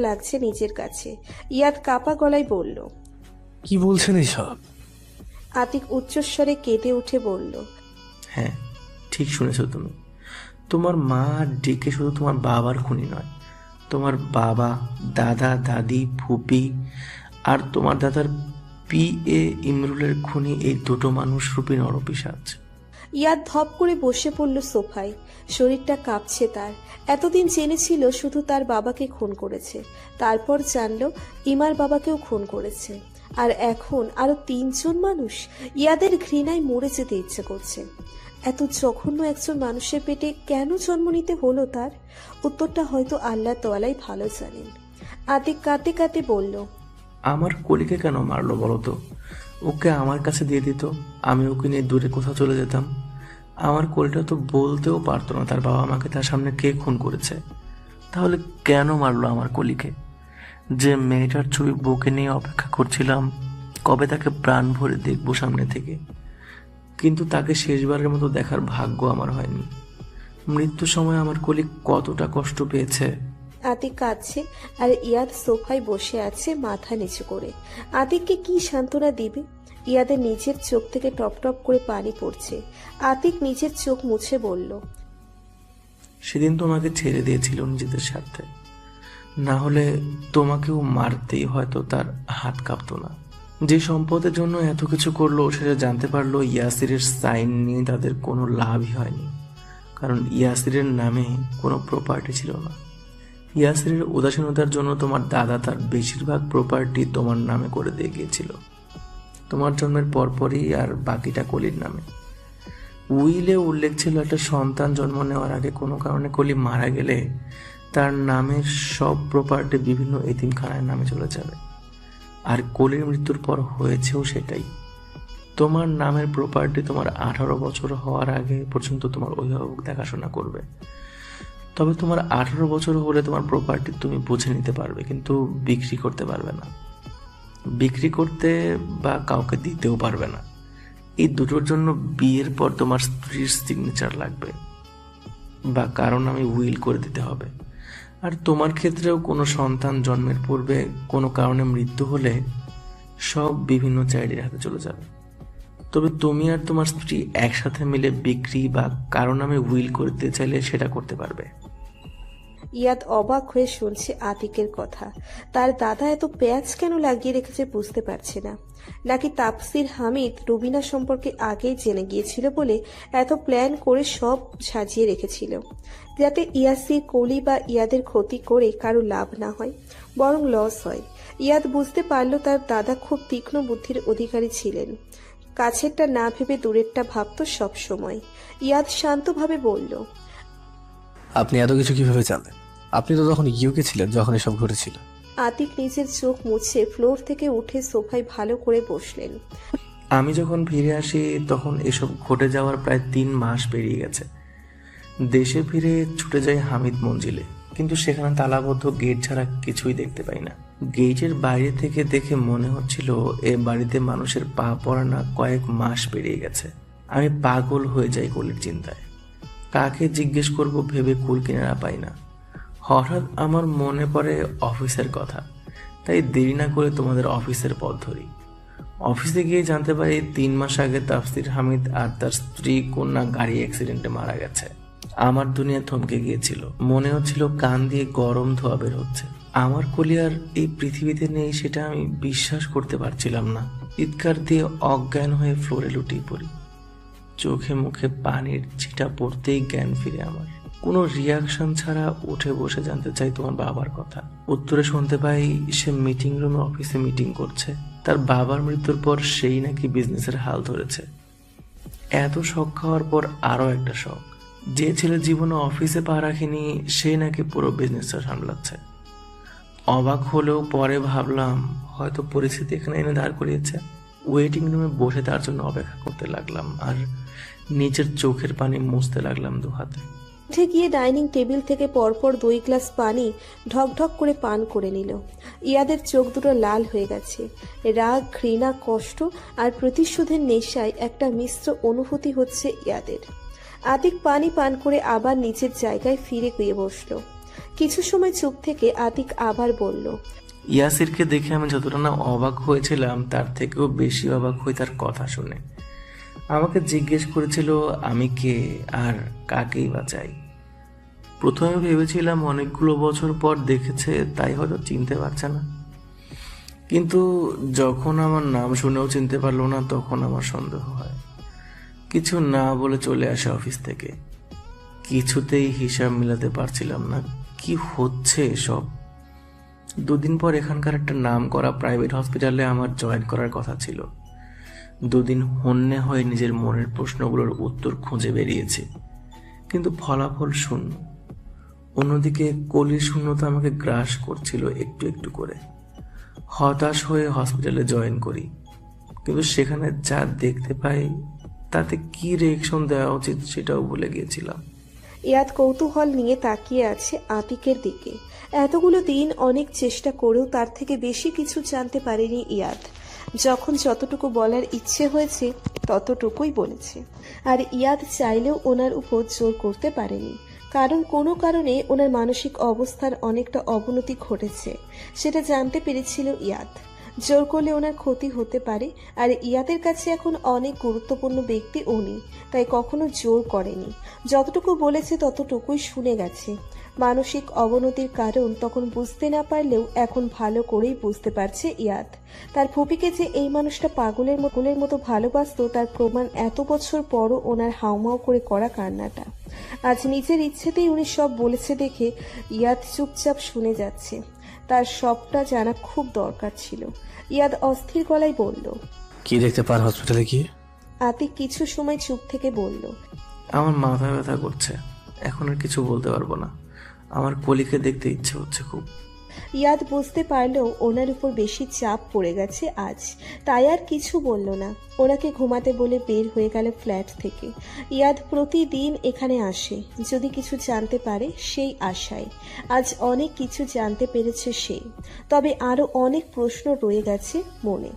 লাগছে নিজের কাছে। ইয়াদ কাপা গলায় বলল কি বলছেন এইসব? আতিক উচ্চস্বরে কেঁদে উঠে বলল হ্যাঁ ঠিক শুনেছো তুমি। তোমার মা ডেকে শুধু তোমার বাবার খুনি নয় তোমার বাবা দাদা দাদি ফুপি আর তোমার দাদার পি এ ইমরুলের খুনি এই দুটো মানুষ রূপী নরপিসাচ ইয়াদ ধপ করে বসে পড়ল সোফায়। শরীরটা কাঁপছে তার। এতদিন জেনেছিল শুধু তার বাবাকে খুন করেছে। তারপর জানলো ইমার বাবাকেও খুন করেছে। আর এখন আরও তিনজন মানুষ ইয়াদের ঘৃণায় মরে যেতে ইচ্ছে করছে। এত জঘন্য একজন মানুষের পেটে কেন জন্ম নিতে হলো তার? উত্তরটা হয়তো আল্লাহ তোয়ালাই ভালো জানেন। আতিক কাঁদতে কাঁদতে বলল, আমার কলিকে কেন মারলো বলো তো? ওকে আমার কাছে দিয়ে দিত, আমি ওকে নিয়ে দূরে কোথাও চলে যেতাম। আমার কলিটা তো বলতেও পারতো না, তার বাবা আমাকে তার সামনে কে খুন করেছে। তাহলে কেন মারলো আমার কলিকে? যে মেয়েটার ছবি বুকে নিয়ে অপেক্ষা করছিলাম, কবে তাকে প্রাণ ভরে দেখব সামনে থেকে? কিন্তু তাকে শেষবারের মতো দেখার ভাগ্য আমার হয়নি। মৃত্যুর সময় আমার কলি কতটা কষ্ট পেয়েছে। আতিক কাঁদছে আর ইয়াদ সোফায় বসে আছে মাথা নিচু করে। আতিককে কি সান্ত্বনা দিবে? ইয়াদের নিজের চোখ থেকে টপ টপ করে পানি পড়ছে। আতিক নিজের চোখ মুছে বলল, সেদিন তোমাকে ছেড়ে দিয়েছিল নিজেদের স্বার্থে। না হলে তোমাকেও মারতেই হয়তো তার হাত কাঁপতো না। যে সম্পদের জন্য এত কিছু করল, সেটা জানতে পারল ইয়াসিরের সাইন নিয়ে তাদের কোনো লাভই হয়নি। কারণ ইয়াসিরের নামে কোনো প্রপার্টি ছিল না। ইয়াসিরের উদাসীনতার জন্য তোমার দাদা তার বেশিরভাগ প্রপার্টি তোমার নামে করে দিয়ে গিয়েছিল। তোমার জন্মের পরপরই আর বাকিটা কলির নামে। উইলে উল্লেখ ছিল একটা সন্তান জন্ম নেওয়ার আগে কোনো কারণে কলি মারা গেলে তার নামের সব প্রপার্টি বিভিন্ন এতিমখানার নামে চলে যাবে। আর কলির মৃত্যুর পর হয়েছেও সেটাই। তোমার নামের প্রপার্টি তোমার আঠারো বছর হওয়ার আগে পর্যন্ত তোমার অভিভাবক দেখাশোনা করবে। তবে তোমার আঠারো বছর হলে তোমার প্রপার্টি তুমি বুঝে নিতে পারবে, কিন্তু বিক্রি করতে পারবে না। বিক্রি করতে বা কাউকে দিতেও পারবে না। এই দুটোর জন্য বিয়ের পর তোমার স্ত্রীর সিগনেচার লাগবে বা কারণ আমি উইল করে দিতে হবে। আর তোমার ক্ষেত্রেও কোনো সন্তান জন্মের পূর্বে কোনো কারণে মৃত্যু হলে সব বিভিন্ন চাইল্ডের হাতে চলে যাবে। তবে তুমি আর তোমার স্ত্রী একসাথে মিলে বিক্রি বা কারও নামে উইল করতে চাইলে সেটা করতে পারবে। ইয়াদ অবাক হয়ে শুনছে আতিকের কথা। তার দাদা এত পেঁয়াজ কেন লাগিয়ে রেখেছে বুঝতে পারছে না। নাকি তাপসির হামিদ রুবিনা সম্পর্কে আগেই জেনে গিয়েছিল বলে এত প্ল্যান করে সব সাজিয়ে রেখেছিল? যাতে ইয়াসির কলি বা ইয়াদের ক্ষতি করে কারও লাভ না হয়, বরং লস হয়। ইয়াদ বুঝতে পারল তার দাদা খুব তীক্ষ্ণ বুদ্ধির অধিকারী ছিলেন। কাছেরটা না ভেবে দূরেরটা ভাবত সব সময় ইয়াদ শান্তভাবে বলল আপনি এত কিছু কীভাবে জানলেন? আপনি তো তখন ইউকে ছিলেন যখন এসব ঘটেছিল। আতিক নিজের চোখ মুছে ফ্লোর থেকে উঠে সোফায় ভালো করে বসলেন। আমি যখন ফিরে আসি তখন এসব ঘটে যাওয়ার প্রায় তিন মাস পেরিয়ে গেছে। দেশে ফিরে ছুটে যাই হামিদ মঞ্জিলে কিন্তু সেখানে তালাবদ্ধ গেট ছাড়া কিছুই দেখতে পাই না। গেটের বাইরে থেকে দেখে মনে হচ্ছিল এ বাড়িতে মানুষের পা পড়া না কয়েক মাস পেরিয়ে গেছে। আমি পাগল হয়ে যাই কোলের চিন্তায়। কাকে জিজ্ঞেস করব ভেবে কুল কিনারা পাই না। হঠাৎ আমার মনে পড়ে অফিসের কথা। তাই দেরি না করে তোমাদের অফিসের পথ ধরি। অফিসে গিয়ে জানতে পারি তিন মাস আগে তাফসির হামিদ আর তার স্ত্রী কন্যা গাড়ি অ্যাক্সিডেন্টে মারা গেছে। আমার দুনিয়া থমকে গিয়েছিল। মনে হচ্ছিল কান দিয়ে গরম ধোয়া বের হচ্ছে। আমার কলিয়ার এই পৃথিবীতে নেই সেটা আমি বিশ্বাস করতে পারছিলাম না। চিৎকার দিয়ে অজ্ঞান হয়ে ফ্লোরে লুটিয়ে পড়ি। চোখে মুখে পানির ছিটা পড়তেই জ্ঞান ফিরে আমার। কোনো রিয়াকশন ছাড়া উঠে বসে জানতে চাই তোমার বাবার কথা। উত্তরে শুনতে পাই, সে মিটিং রুমে অফিসে মিটিং করছে। তার বাবার মৃত্যুর পর সেই নাকি বিজনেসের হাল ধরেছে। এত শখ খাওয়ার পর আরও একটা শখ। যে ছেলে জীবনে অফিসে পা রাখেনি, সে নাকি পুরো বিজনেসটা সামলাচ্ছে। অবাক হলেও পরে ভাবলাম, হয়তো পরিস্থিতি এখানে এনে দাঁড় করিয়েছে। ওয়েটিং রুমে বসে তার জন্য অপেক্ষা করতে লাগলাম আর নিজের চোখের পানি মুছতে লাগলাম দু হাতে উঠে গিয়ে ডাইনিং টেবিল থেকে পরপর দুই গ্লাস পানি ঢকঢক করে পান করে নিল। ইয়াদের চোখ দুটো লাল হয়ে গেছে। রাগ, ঘৃণা, কষ্ট আর প্রতিশোধের নেশায় একটা মিশ্র অনুভূতি হচ্ছে ইয়াদের। আতিক পানি পান করে আবার নিচের জায়গায় ফিরে গিয়ে বসল। কিছু সময় চুপ থেকে আতিক আবার বলল ইয়াসিরকে দেখে আমি যতটা না অবাক হয়েছিলাম, তার থেকেও বেশি অবাক হই তার কথা শুনে। আমাকে জিজ্ঞেস করেছিল, আমি কে আর কাকেই বা চাই? প্রথমে ভেবেছিলাম, অনেকগুলো বছর পর দেখেছে, তাই হয়তো চিনতে পারছে না। কিন্তু যখন আমার নাম শুনেও চিনতে পারল না, তখন আমার সন্দেহ হয়। কিছু না বলে চলে আসে অফিস থেকে। কিছুতেই হিসাব মিলাতে পারছিলাম না, কি হচ্ছে এসব? দুদিন পর এখানকার একটা নাম করা প্রাইভেট হসপিটালে আমার জয়েন করার কথা ছিল। দুদিন হন্যে হয়ে নিজের মনের প্রশ্নগুলোর উত্তর খুঁজে বেরিয়েছে। কিন্তু ফলাফল শূন্য। অন্যদিকে কলির শূন্যতা আমাকে গ্রাস করছিল একটু একটু করে। হতাশ হয়ে হসপিটালে জয়েন করি। কিন্তু সেখানে যা দেখতে পাই, তাতে কি রিয়েকশন দেওয়া উচিত সেটাও ভুলে গিয়েছিলাম। ইয়াদ কৌতূহল নিয়ে তাকিয়ে আছে আতিকের দিকে। এতগুলো দিন অনেক চেষ্টা করেও তার থেকে বেশি কিছু জানতে পারেনি ইয়াদ। যখন যতটুকু বলার ইচ্ছে হয়েছে, ততটুকুই বলেছে। আর ইয়াদ চাইলেও ওনার উপর জোর করতে পারেনি। কারণ কোনো কারণে ওনার মানসিক অবস্থার অনেকটা অবনতি ঘটেছে, সেটা জানতে পেরেছিল ইয়াদ। জোর করলে ওনার ক্ষতি হতে পারে, আর ইয়াদের কাছে এখন অনেক গুরুত্বপূর্ণ ব্যক্তি উনি, তাই কখনো জোর করেনি। যতটুকু বলেছে ততটুকুই শুনে গেছে। মানসিক অবনতির কারণ তখন বুঝতে না পারলেও এখন ভালো করেই বুঝতে পারছে ইয়াদ। তার ফুপিকে যে এই মানুষটা পাগলের মকুলের মতো ভালোবাসত, তার প্রমাণ এত বছর পরও ওনার হাউমাউ করে করা কান্নাটা। আজ নিজের ইচ্ছেতেই উনি সব বলেছে দেখে ইয়াদ চুপচাপ শুনে যাচ্ছে। তার সবটা জানা খুব দরকার ছিল। ইয়াদ অস্থির গলায় বলল কি দেখতে পার হসপিটালে গিয়ে? আতিক কিছু সময় চুপ থেকে বলল আমার মাথা ব্যথা করছে। এখন আর কিছু বলতে পারব না। আমার কলিকে দেখতে ইচ্ছে হচ্ছে খুব। ইয়াদ বুঝতে পারলেও ওনার উপর বেশি চাপ পড়ে গেছে আজ। তাই আর কিছু বলল না। ওনাকে ঘুমাতে বলে বের হয়ে গেল ফ্ল্যাট থেকে। ইয়াদ প্রতিদিন এখানে আসে। যদি কিছু জানতে পারে, সেই আশায়। আজ অনেক কিছু জানতে পেরেছে সে। তবে আরও অনেক প্রশ্ন রয়ে গেছে মনে।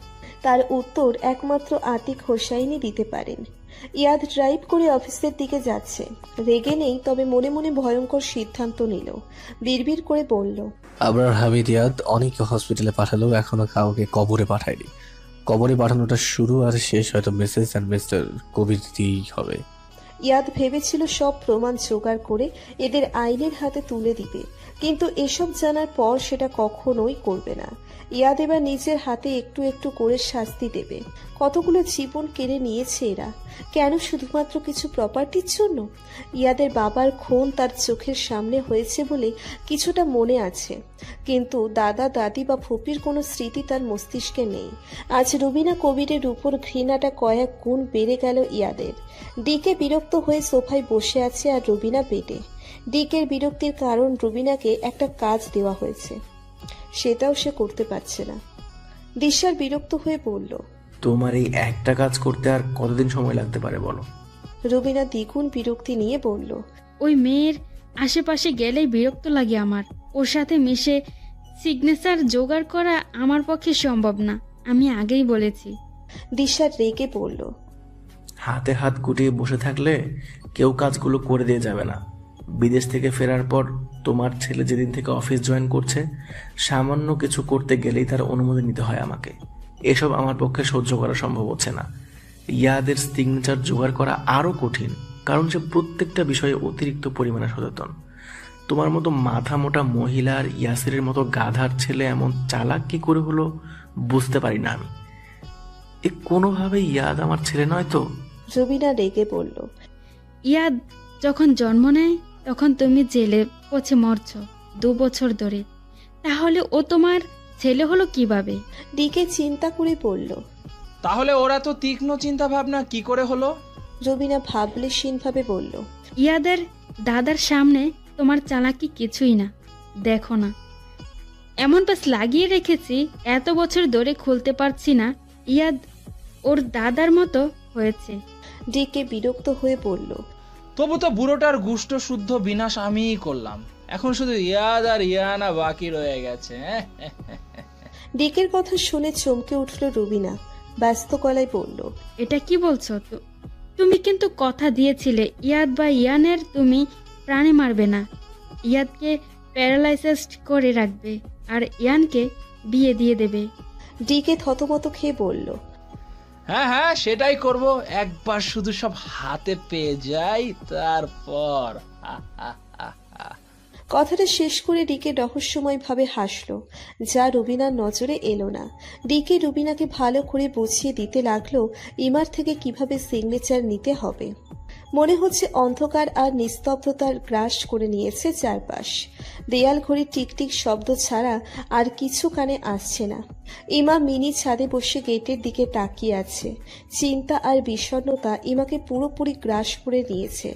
তার উত্তর একমাত্র আতিক হোসাইনি দিতে পারেন। ইয়াদ ড্রাইভ করে অফিসের দিকে যাচ্ছে। রেগে নেই, তবে মনে মনে ভয়ঙ্কর সিদ্ধান্ত নিল। বিড়বিড় করে বলল, আবরার হামিদ ইয়াদ অনেকে হসপিটালে পাঠালো, এখনও কাউকে কবরে পাঠায়নি। কবরে পাঠানোটা শুরু আর শেষ হয়তো মেসেজ অ্যান্ড মিস্টার কবির দিয়েই হবে। ইয়াদ ভেবেছিল সব প্রমাণ জোগাড় করে এদের আইনের হাতে তুলে দিবে। কিন্তু এসব জানার পর সেটা কখনোই করবে না। ইয়াদ এবার নিজের হাতে একটু একটু করে শাস্তি দেবে। কতগুলো জীবন কেড়ে নিয়েছে এরা? কেন শুধুমাত্র কিছু প্রপার্টির জন্য? ইয়াদের বাবার খুন তার চোখের সামনে হয়েছে বলে কিছুটা মনে আছে। কিন্তু দাদা দাদি বা ফুপির কোনো স্মৃতি তার মস্তিষ্কে নেই। আজ রুবিনা কবিরের উপর ঘৃণাটা কয়েক গুণ বেড়ে গেল ইয়াদের। ডিকে বিরক্ত হয়ে সোফায় বসে আছে আর রুবিনা বেডে। ডিকের বিরক্তির কারণ রুবিনাকে একটা কাজ দেওয়া হয়েছে। সেটাও সে করতে পারছে না। দিশার বিরক্ত হয়ে বলল তোমার এই একটা কাজ করতে আর কতদিন সময় লাগতে পারে বলো? রুবিনা দ্বিগুণ বিরক্তি নিয়ে বলল ওই মেয়ের আশেপাশে গেলেই বিরক্ত লাগে আমার। ওর সাথে মিশে সিগনেচার জোগাড় করা আমার পক্ষে সম্ভব না আমি আগেই বলেছি। দিশার রেগে বলল হাতে হাত গুটিয়ে বসে থাকলে কেউ কাজগুলো করে দিয়ে যাবে না। বিদেশ থেকে ফেরার পর তোমার ছেলে যেদিন থেকে অফিস জয়েন করছে সামান্য কিছু করতে গেলেই তার অনুমতি নিতে হয় আমাকে। এসব আমার পক্ষে সহ্য করা সম্ভব হচ্ছে না। ইয়াদের সিগনেচার জোগাড় করা আরও কঠিন কারণ সে প্রত্যেকটা বিষয়ে অতিরিক্ত পরিমাণে সচেতন। তোমার মতো মাথা মোটা মহিলার ইয়াসিরের মতো গাধার ছেলে এমন চালাক কি করে হলো বুঝতে পারি না আমি। এ কোনোভাবেই ইয়াদ আমার ছেলে নয় তো? রুবিনা রেগে বলল ইয়াদ যখন জন্ম নেয় তখন তুমি জেলে পচে মরছ দু বছর ধরে। তাহলে ও তোমার ছেলে হলো কীভাবে? ডিকে চিন্তা করে বলল তাহলে ওরা তো তীক্ষ্ণ চিন্তা ভাবনা কি করে হলো? রুবিনা ভাবলেশীনভাবে বলল ইয়াদের দাদার সামনে তোমার চালাকি কিছুই না। দেখো না। এমন পাস লাগিয়ে রেখেছি এত বছর ধরে খুলতে পারছি না ইয়াদ ওর দাদার মতো হয়েছে। ডিকে বিরক্ত হয়ে বলল তবু তো বুড়োটার গুষ্ট শুদ্ধ বিনাশ আমিই করলাম। এখন শুধু ইয়াদ আর ইয়ানা বাকি রয়ে গেছে। হ্যাঁ? ডিকের কথা শুনে চমকে উঠল রুবিনা। ব্যস্ত গলায় বলল এটা কি বলছো? তুমি কিন্তু কথা দিয়েছিলে ইয়াদ বা ইয়ানের তুমি প্রাণে মারবে না। ইয়াদকে প্যারালাইসিসড করে রাখবে আর ইয়ানকে বিয়ে দিয়ে দেবে। ডিকে থতমত খেয়ে বলল হ্যাঁ হ্যাঁ সেটাই করব। একবার শুধু সব হাতে পেয়ে যাই তারপর। কথাটা শেষ করে ডিকে রহস্যময়ভাবে হাসলো যা রুবিনার নজরে এলো না। ডিকে রুবিনাকে ভালো করে বুঝিয়ে দিতে লাগল ইমার থেকে কীভাবে সিগনেচার নিতে হবে। মনে হচ্ছে অন্ধকার আর নিস্তব্ধতার গ্রাস করে নিয়েছে চারপাশ। দেয়াল ঘড়ি টিকটিক শব্দ ছাড়া আর কিছু কানে আসছে না। ইমা মিনি ছাদে বসে গেটের দিকে তাকিয়ে আছে। চিন্তা আর বিষণ্ণতা ইমাকে পুরোপুরি গ্রাস করে নিয়েছে।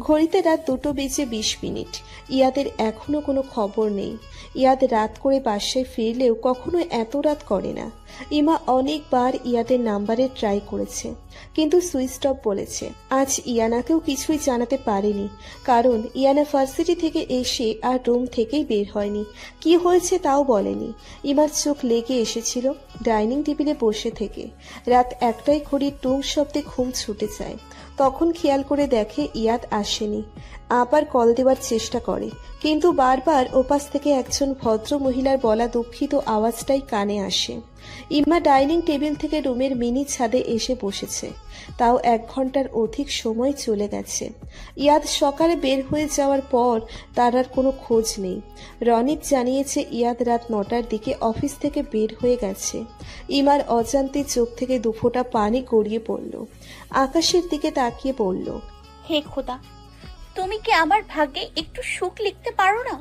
ঘড়িতে রাত দুটো বেজে বিশ মিনিট। ইয়াদের এখনও কোনো খবর নেই। ইয়াদ রাত করে বাসায় ফিরলেও কখনো এত রাত করে না। ইমা অনেকবার ইয়াদের নাম্বারে ট্রাই করেছে, কিন্তু সুইচ অফ বলেছে। আজ ইয়ানাকেও কিছুই জানাতে পারেনি, কারণ ইয়ানা ভার্সিটি থেকে এসে আর রুম থেকেই বের হয়নি। কি হয়েছে তাও বলেনি। ইমার চোখ লেগে এসেছিল ডাইনিং টেবিলে বসে থেকে। রাত একটাই ঘড়ির টুং শব্দে ঘুম ছুটে যায়। তখন খেয়াল করে দেখে ইয়াদ আসেনি। আবার কল দেওয়ার চেষ্টা করে, কিন্তু বারবার ওপাশ থেকে একজন ভদ্র মহিলার বলা দুঃখিত আওয়াজটাই কানে আসে। ইম্মা ডাইনিং টেবিল থেকে রুমের মিনি ছাদে এসে বসেছে। তাও এক ঘণ্টার অধিক সময় চলে গেছে। ইয়াদ সকালে বের হয়ে যাওয়ার পর তার আর কোনো খোঁজ নেই। রনিত জানিয়েছে ইয়াদ রাত নটার দিকে অফিস থেকে বের হয়ে গেছে। ইমার অজান্তে চোখ থেকে দুফোঁটা পানি গড়িয়ে পড়ল। আকাশের দিকে তাকিয়ে বলল, হে খোদা, তুমি কি আমার ভাগ্যে একটু সুখ লিখতে পারো না?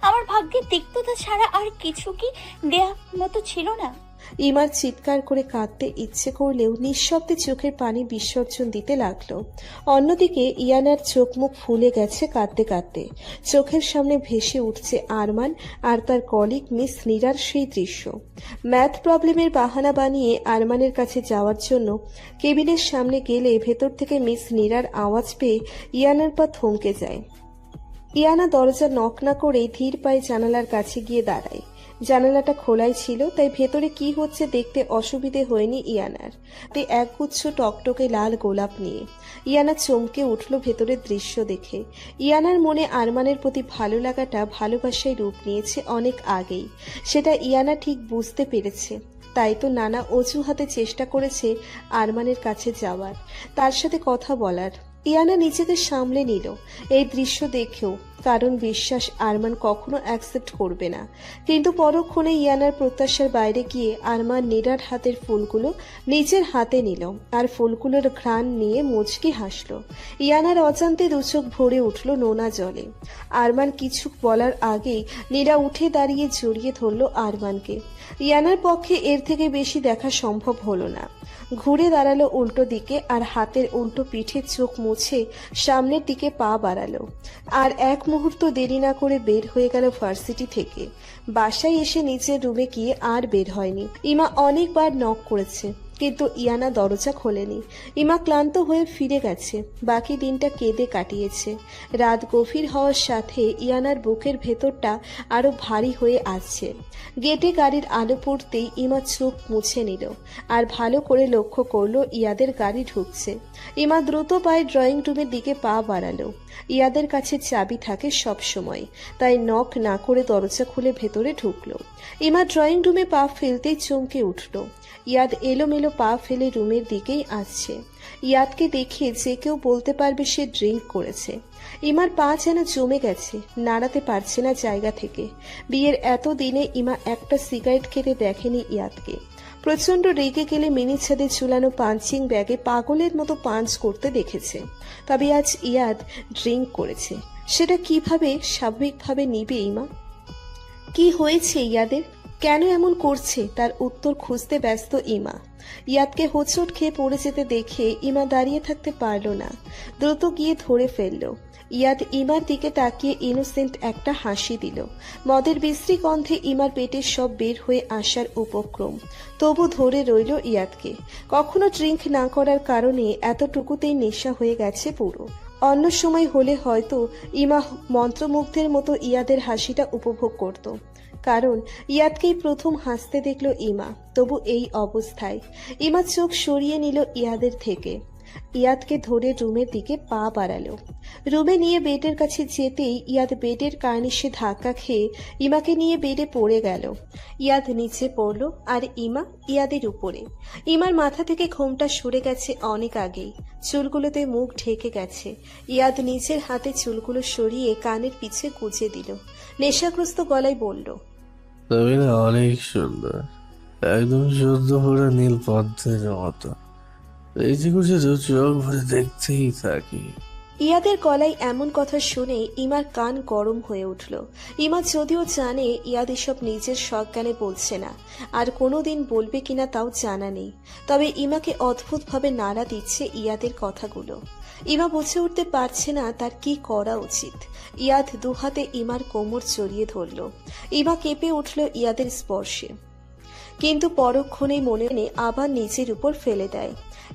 আমার ভাগ্যে তিক্ততা ছাড়া আর কিছু কি দেয়া মতো ছিল না? ইমার চিৎকার করে কাঁদতে ইচ্ছে করলেও নিঃশব্দে চোখের পানি বিসর্জন দিতে লাগল। অন্যদিকে ইয়ানার চোখ মুখ ফুলে গেছে কাঁদতে কাঁদতে। চোখের সামনে ভেসে উঠছে আরমান আর তার কলিগ মিস নীরার সেই দৃশ্য। ম্যাথ প্রবলেমের বাহানা বানিয়ে আরমানের কাছে যাওয়ার জন্য কেবিনের সামনে গেলে ভেতর থেকে মিস নীরার আওয়াজ পেয়ে ইয়ানার পা থমকে যায়। ইয়ানা দরজা নক না করেই ধীর পায়ে জানালার কাছে গিয়ে দাঁড়ায়। জানালাটা খোলাই ছিল, তাই ভেতরে কি হচ্ছে দেখতে অসুবিধে হয়নি ইয়ানার। তে একগুচ্ছ টকটকে লাল গোলাপ নিয়ে। ইয়ানা চমকে উঠল ভেতরের দৃশ্য দেখে। ইয়ানার মনে আরমানের প্রতি ভালো লাগাটা ভালোবাসায় রূপ নিয়েছে অনেক আগেই। সেটা ইয়ানা ঠিক বুঝতে পেরেছে। তাই তো নানা অজুহাতে চেষ্টা করেছে আরমানের কাছে যাওয়ার। তার সাথে কথা বলার। ইয়ানা নিজেকে সামলে নিল। এই দৃশ্য দেখেও কারণ বিশ্বাস আরমান কখনো অ্যাকসেপ্ট করবে না। কিন্তু পরক্ষণে ইয়ানার প্রত্যাশার বাইরে গিয়ে আরমান নীরার হাতের ফুলগুলো নিজের হাতে নিল আর ফুলগুলোর ঘ্রাণ নিয়ে মুচকি হাসল। ইয়ানার অজান্তে দুচোখ ভরে উঠল নোনা জলে। আরমান কিছু বলার আগেই নীরা উঠে দাঁড়িয়ে জড়িয়ে ধরল আরমানকে। ইয়ানার পক্ষে এর থেকে বেশি দেখা সম্ভব হলো না। ঘুরে দাঁড়াল উল্টো দিকে আর হাতের উল্টো পিঠে চোখ মুছে সামনের দিকে পা বাড়ালো। আর এক মুহূর্ত দেরি না করে বের হয়ে গেল ভার্সিটি থেকে। বাসায় এসে নিচের রুমে গিয়ে আর বের হয়নি। ইমা অনেকবার নক করেছে। কিন্তু ইয়ানা দরজা খোলেনি। ইমা ক্লান্ত হয়ে ফিরে গেছে। বাকি দিনটা কেঁদে কাটিয়েছে। রাত গভীর হওয়ার সাথে ইয়ানার বুকের ভেতরটা আরও ভারী হয়ে আসছে। গেটে গাড়ির আলো পড়তেই ইমা চোখ মুছে নিল আর ভালো করে লক্ষ্য করল ইয়াদের গাড়ি ঢুকছে। ইমা দ্রুত পায়ে ড্রয়িং রুমের দিকে পা বাড়ালো। ইয়াদের কাছে চাবি থাকে সব সময়, তাই নখ না করে দরজা খুলে ভেতরে ঢুকলো। ইমা ড্রয়িং রুমে পা ফেলতেই চমকে উঠল। ইয়াদ এলোমেলো পা ফেলে রুমের দিকেই আসছে। ইয়াদকে দেখে যে কেউ বলতে পারবে সে ড্রিঙ্ক করেছে। ইমার পা যেন জমে গেছে, নাড়াতে পারছে না জায়গা থেকে। বিয়ের এত দিনে ইমা একটা সিগারেট খেতে দেখেনি ইয়াদকে প্রচণ্ড রেগে গেলে মিনি ছাদে ঝুলানো পাঞ্চিং ব্যাগে পাগলের মতো পাঞ্চ করতে দেখেছে। তবে আজ ইয়াদ ড্রিঙ্ক করেছে। সেটা কীভাবে, স্বাভাবিকভাবে নিবে ইমা? কি হয়েছে ইয়াদের? কেন এমন করছে? তার উত্তর খুঁজতে ব্যস্ত ইমা। ইয়াদকে হোঁচট খেয়ে পড়ে যেতে দেখে ইমা দাঁড়িয়ে থাকতে পারল না। দ্রুত গিয়ে ধরে ফেলল। ইয়াদ ইমার দিকে তাকিয়ে ইনোসেন্ট একটা হাসি দিল। মদের বিশ্রী গন্ধে ইমার পেটের সব বের হয়ে আসার উপক্রম। তবু ধরে রইল ইয়াদকে কখনো ড্রিঙ্ক না করার কারণে এতটুকুতেই নেশা হয়ে গেছে পুরো। অন্য সময় হলে হয়তো ইমা মন্ত্রমুগ্ধের মতো ইয়াদের হাসিটা উপভোগ করত। কারণ ইয়াদকেই প্রথম হাসতে দেখল ইমা, তবু এই অবস্থায়। ইমা চোখ সরিয়ে নিল ইয়াদের থেকে। ইয়াদকে ধরে রুমের দিকে পা বাড়ালো। রুমে নিয়ে বেডের কাছে যেতেই ইয়াদ বেডের কার্নিশে ধাক্কা খেয়ে ইমাকে নিয়ে বেডে পড়ে গেল। ইয়াদ নিচে পড়ল আর ইমা ইয়াদের উপরে। ইমার মাথা থেকে ঘোমটা সরে গেছে অনেক আগেই। চুলগুলোতে মুখ ঢেকে গেছে। ইয়াদ নিজের হাতে চুলগুলো সরিয়ে কানের পিছে গুজে দিল। নেশাগ্রস্ত গলায় বলল, তুমি অনেক সুন্দর। একদম শুদ্ধ পুরো নীল পদ্মের মতো। এই যে চোখ ভরে দেখতেই থাকি। ইয়াদের গলায় এমন কথা শুনে ইমার কান গরম হয়ে উঠল। ইমা যদিও জানে ইয়াদ এসব নিজের সজ্ঞানে বলছে না, আর কোনোদিন বলবে কিনা তাও জানা নেই। তবে ইমাকে অদ্ভুতভাবে নাড়া দিচ্ছে ইয়াদের কথাগুলো। ইমা বুঝে উঠতে পারছে না তার কি করা উচিত। ইয়াদ দুহাতে ইমার কোমর জড়িয়ে ধরল। ইমা কেঁপে উঠল ইয়াদের স্পর্শে। কিন্তু পরক্ষণেই মনে মনে আবার নিজের উপর ফেলে দেয়।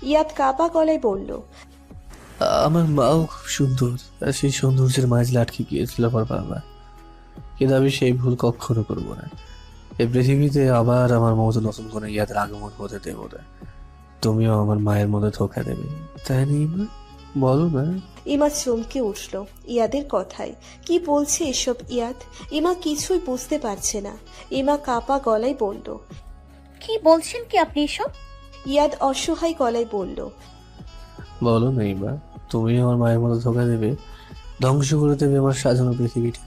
ইয়াদ কাপা গলায় বলল আমার মাও খুব সুন্দর। আর সেই সৌন্দর্যের মাঝে আটকে গিয়েছিল আমার বাবা। কিন্তু আমি সেই ভুল কখনো করব না। এই পৃথিবীতে আবার আমার মতো নতুন করে ইয়াদের আগমন হতে দেব না। তুমিও আমার মায়ের মতো ধোকা দেবে। তাই না ইমা? বলো না ইমা চমকে উঠল। ইয়াদের কথায়। কি বলছে এসব ইয়াদ? ইমা কিছুই বুঝতে পারছে না। ইমা কাপা গলায় বলল কি বলছেন কি আপনি এসব? ইয়াদ অসহায় গলায় বলল বলো না ইমা। তুমি আমার মায়ের মতো ধোকা দেবে। ধ্বংস করে দেবে আমার সাজানো পৃথিবীটা।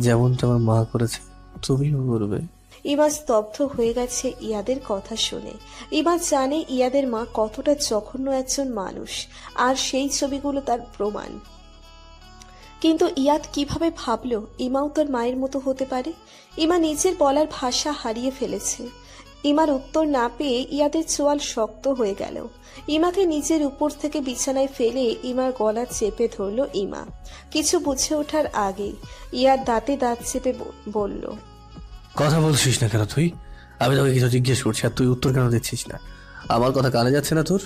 যেমনটা আমার মা করেছে, তুমিও করবে। ইমা স্তব্ধ হয়ে গেছে ইয়াদের কথা শুনে। ইমা জানে ইয়াদের মা কতটা জঘন্য একজন মানুষ, আর সেই ছবিগুলো তার প্রমাণ। কিন্তু ইয়াদ কীভাবে ভাবলো, ইমাও তার মায়ের মতো হতে পারে? ইমা নিজের বলার ভাষা হারিয়ে ফেলেছে। ইমার উত্তর না পেয়ে ইয়াদের চোয়াল শক্ত হয়ে গেল। ইমাকে নিজের উপর থেকে বিছানায় ফেলে ইমার গলা চেপে ধরল ইমা। কিছু বুঝে ওঠার আগেই ইয়ার দাঁতে দাঁত চেপে বলল, কথা বলছিস না কেন তুই? আমি তোকে কিছু জিজ্ঞেস করছি আর তুই উত্তর কেন দিচ্ছিস না? আমার কথা কানে যাচ্ছে না তোর?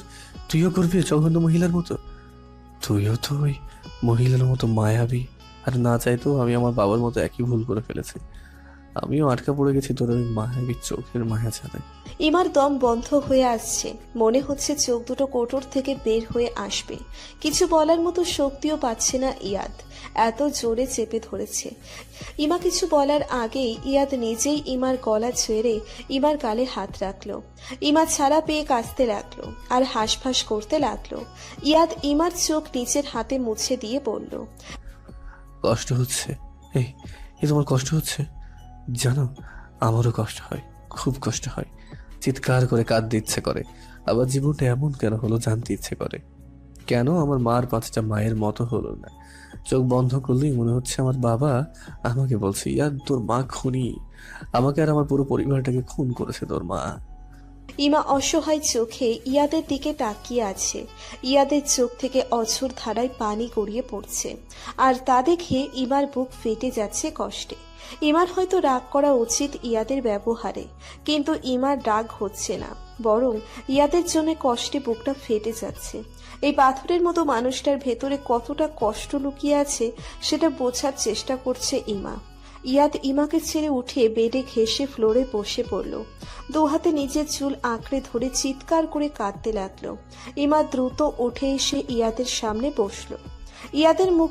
তুইও করবি জঘন্য মহিলার মতো? তুইও তো ওই মহিলার মতো মায়াবী। আর না চাইতেও আমি আমার বাবার মতো একই ভুল করে ফেলেছি। আমিও আটকা পড়ে গেছি তোর ওই মায়াবী চোখের মায়া ছাড়ে ইমার দম বন্ধ হয়ে আসছে। মনে হচ্ছে চোখ দুটো কোটর থেকে বের হয়ে আসবে। কিছু বলার মতো শক্তিও পাচ্ছে না ইয়াদ। এত জোরে চেপে ধরেছে। ইমা কিছু বলার আগেই ইয়াদ নিজেই ইমার গলা ছেড়ে ইমার গালে হাত রাখল। ইমা ছাড়া পেয়ে কাঁচতে লাগল আর হাঁসফাঁস করতে লাগল। ইয়াদ ইমার চোখ নিজের হাতে মুছে দিয়ে বলল কষ্ট হচ্ছে। এই তোমার কষ্ট হচ্ছে? জানো, আমারও কষ্ট হয়, খুব কষ্ট হয়। চিৎকার করে কাঁদতে ইচ্ছে করে। আবার জীবনটা এমন কেন হলো জানতে ইচ্ছে করে। কেন আমার মার পাঁচটা মায়ের মতো হলো না? চোখ বন্ধ করলেই মনে হচ্ছে আমার বাবা আমাকে বলছে ইয়ার তোর মা খুনি। আমাকে আর আমার পুরো পরিবারটাকে খুন করেছে তোর মা। ইমা অসহায় চোখে ইয়াদের দিকে তাকিয়ে আছে। ইয়াদের চোখ থেকে অঝোর ধারায় পানি গড়িয়ে পড়ছে। আর তা দেখে ইমার বুক ফেটে যাচ্ছে কষ্টে। ইমার হয়তো রাগ করা উচিত ইয়াদের ব্যবহারে, কিন্তু ইমার রাগ হচ্ছে না, বরং ইয়াদের জন্য কষ্টে বুকটা ফেটে যাচ্ছে। এই পাথরের মতো মানুষটার ভেতরে কতটা কষ্ট লুকিয়ে আছে, সেটা বোঝার চেষ্টা করছে ইমা। ইয়াদ ইমাকে ছেড়ে উঠে বেডে ঘেসে ফ্লোরে বসে পড়ল। দু হাতে নিজের চুল আঁকড়ে ধরে চিৎকার করে কাঁদতে লাগল। ইমা দ্রুত উঠে এসে ইয়াদের সামনে বসল। ইয়াদের মুখ